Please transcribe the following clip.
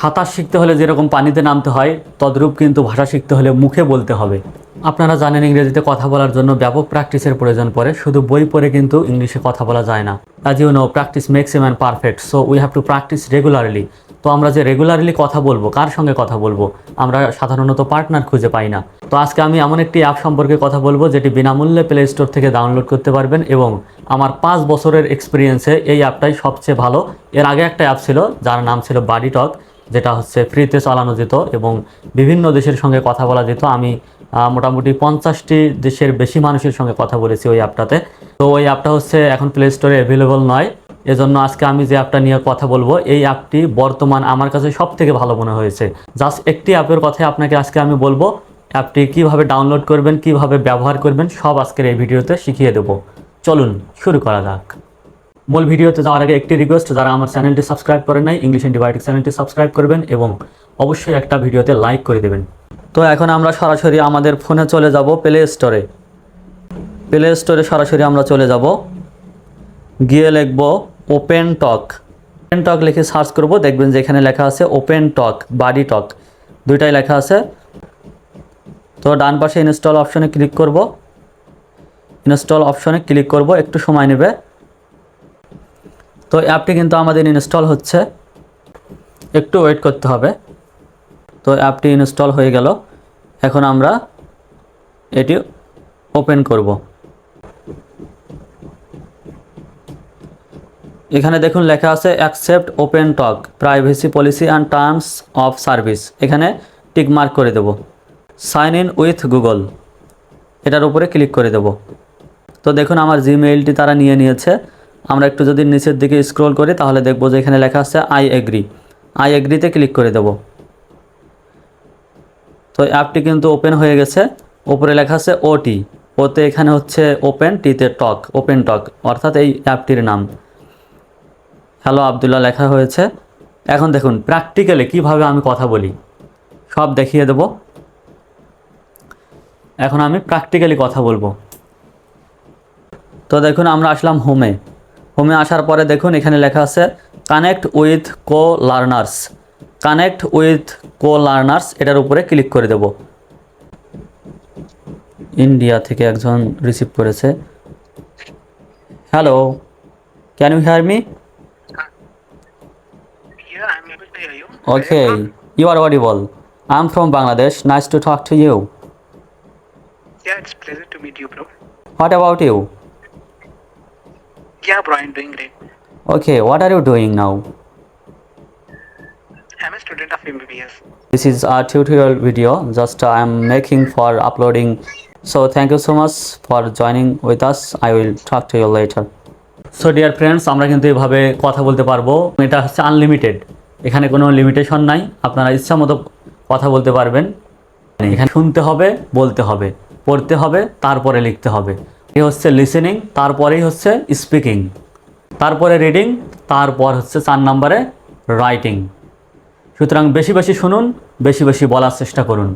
সাঁতার শিখতে হলে যেরকম পানিতে নামতে হয়, তদ্রূপ কিন্তু ভাষা শিখতে হলে মুখে বলতে হবে। আপনারা জানেন ইংরেজিতে কথা বলার জন্য ব্যাপক প্র্যাকটিসের প্রয়োজন পড়ে, শুধু বই পড়ে কিন্তু ইংলিশে কথা বলা যায় না। As you know practice makes a man perfect so we have to practice regularly তো আমরা যে রেগুলারলি কথা বলব, কার সঙ্গে কথা বলব? আমরা সাধারণত পার্টনার খুঁজে পাই না। তো আজকে আমি এমন একটি অ্যাপ সম্পর্কে কথা বলব, যেটি বিনামূল্যে প্লে স্টোর থেকে ডাউনলোড করতে পারবেন এবং আমার পাঁচ বছরের এক্সপিরিয়েন্সে এই অ্যাপটাই সবচেয়ে ভালো। এর আগে একটা অ্যাপ ছিল, যার নাম ছিল বাডি টক যেটা হচ্ছে ফ্রিতে চালানো যেত এবং বিভিন্ন দেশের সঙ্গে কথা বলা যেত। আমি মোটামুটি পঞ্চাশটি দেশের বেশি মানুষের সঙ্গে কথা বলেছি ওই অ্যাপটাতে তো ওই অ্যাপটা হচ্ছে এখন প্লে স্টোরে অ্যাভেলেবল নয়। এজন্য আজকে আমি যে অ্যাপটা নিয়ে কথা বলব, এই অ্যাপটি বর্তমান আমার কাছে সব থেকে ভালো মনে হয়েছে। জাস্ট একটি অ্যাপের কথাই আপনাকে আজকে আমি বলব। অ্যাপটি কীভাবে ডাউনলোড করবেন, কীভাবে ব্যবহার করবেন, সব আজকের এই ভিডিওতে শিখিয়ে দেবো। চলুন, শুরু করা যাক। মূল ভিডিওতে যাওয়ার আগে একটি রিকোয়েস্ট যারা আমার চ্যানেলটি সাবস্ক্রাইব করেন নাই ইংলিশ অ্যান্টিবায়োটিক চ্যানেলটি সাবস্ক্রাইব করবেন এবং অবশ্যই একটা ভিডিওতে লাইক করে দেবেন। তো এখন আমরা সরাসরি আমাদের ফোনে চলে যাব প্লে স্টোরে প্লে স্টোরে সরাসরি আমরা চলে যাব। গিয়ে লিখব ওপেন টক ওপেন টক লিখে সার্চ করব, দেখবেন যে এখানে লেখা আছে ওপেন টক বাডি টক দুইটাই লেখা আছে। তো ডান পাশে ইনস্টল অপশনে ক্লিক করব। ইনস্টল অপশনে ক্লিক করব, একটু সময় নেবে। তো অ্যাপটি কিন্তু আমাদের ইনস্টল হচ্ছে। একটু ওয়েট করতে হবে। তো অ্যাপটি ইনস্টল হয়ে গেল। এখন আমরা এটি ওপেন করব। এখানে দেখুন লেখা আছে accept Open Talk privacy policy and terms of service এখানে টিক মার্ক করে দেব। সাইন ইন উইথ গুগল এটার উপরে ক্লিক করে দেব। তো দেখুন আমার জিমেইলটি তারা নিয়ে নিয়েছে। আমরা একটু যদি নিচের দিকে স্ক্রল করি, তাহলে দেখব যে এখানে লেখা আছে আই এগ্রি আই এগ্রিতে ক্লিক করে দেব। তো অ্যাপটি কিন্তু ওপেন হয়ে গেছে। ওপরে লেখা আছে ওটি ওতে এখানে হচ্ছে ওপেন টিতে টক ওপেন টক অর্থাৎ এই অ্যাপটির নাম। হ্যালো আবদুল্লাহ, লেখা হয়েছে। এখন দেখুন প্র্যাকটিক্যালি কীভাবে আমি কথা বলি, সব দেখিয়ে দেব। এখন আমি প্র্যাকটিক্যালি কথা বলব। তো দেখুন, আমরা আসলাম হোমে হোমে আসার পরে দেখুন এখানে লেখা আছে connect with co learners connect with co learners এটার উপরে ক্লিক করে দেব। ইন্ডিয়া থেকে একজন রিসিভ করেছে। Hello can you hear me okay you are what ball I am from Bangladesh nice to talk to you what about you Yeah, bro, I'm doing great. Okay, what are you doing now? I'm a student of MBBS. This is a tutorial video. Just I am making for uploading. So thank you so much for joining with us. I will talk to you later. So dear friends আমরা কিন্তু এভাবে কথা বলতে পারব এটা হচ্ছে unlimited এখানে কোনো লিমিটেশন নাই আপনারা ইচ্ছা মতো কথা বলতে পারবেন এখানে শুনতে হবে বলতে হবে পড়তে হবে তারপরে লিখতে হবে এ হচ্ছে লিসেনিং তারপরেই হচ্ছে স্পিকিং তারপরে রিডিং তারপর হচ্ছে চার নম্বরে রাইটিং সুতরাং বেশি বেশি শুনুন, বেশি বেশি বলার চেষ্টা করুন।